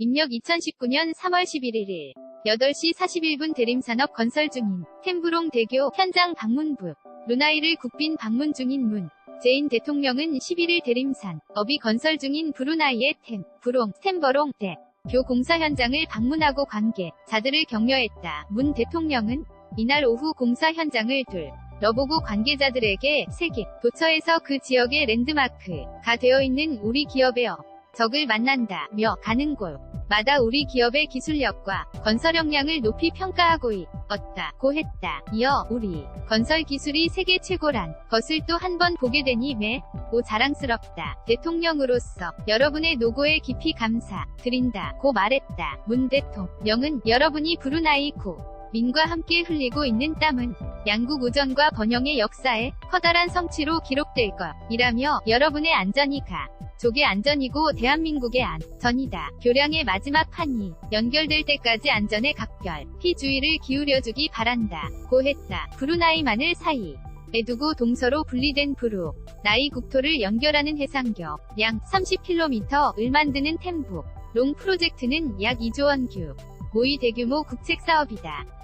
입력 2019년 3월 11일 8시 41분 대림산업 건설 중인 템브롱 대교 현장 방문부 루나이를 국빈 방문 중인 문 제인 대통령은 11일 대림산 업이 건설 중인 브루나이의 템, 브롱, 템버롱 대 교 공사 현장을 방문하고 관계자들을 격려했다. 문 대통령은 이날 오후 공사 현장을 둘 러보고 관계자들에게 세계 도처에서 그 지역의 랜드마크가 되어 있는 우리 기업의 업, 적을 만난다며 가는 곳마다 우리 기업의 기술력과 건설 역량을 높이 평가하고 있었다고 했다. 이어 우리 건설 기술이 세계 최고란 것을 또 한 번 보게 되니 매우 자랑스럽다. 대통령으로서 여러분의 노고에 깊이 감사드린다고 말했다. 문 대통령은 여러분이 브루나이 구 민과 함께 흘리고 있는 땀은 양국 우전과 번영의 역사에 커다란 성취로 기록될 것이라며 여러분의 안전이 가 족의 안전이고 대한민국의 안전이다. 교량의 마지막 판이 연결될 때까지 안전에 각별 피주의를 기울여주기 바란다. 고 했다. 브루나이만을 사이 에 두고 동서로 분리된 브루 나이 국토를 연결하는 해상교 양 30km를 만드는 템북 롱 프로젝트는 약 2조 원 규 모의 대규모 국책 사업이다.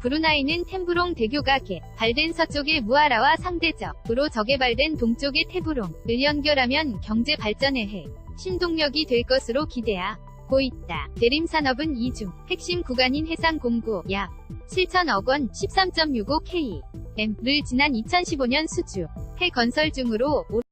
브루나이는 템브롱 대교가 개발된 서쪽의 무아라와 상대적으로 저개발된 동쪽의 테브롱을 연결하면 경제 발전의 해 신동력이 될 것으로 기대하고 있다. 대림산업은 이중 핵심 구간인 해상 공구 약 7천억 원 13.65 km를 지난 2015년 수주 해 건설 중으로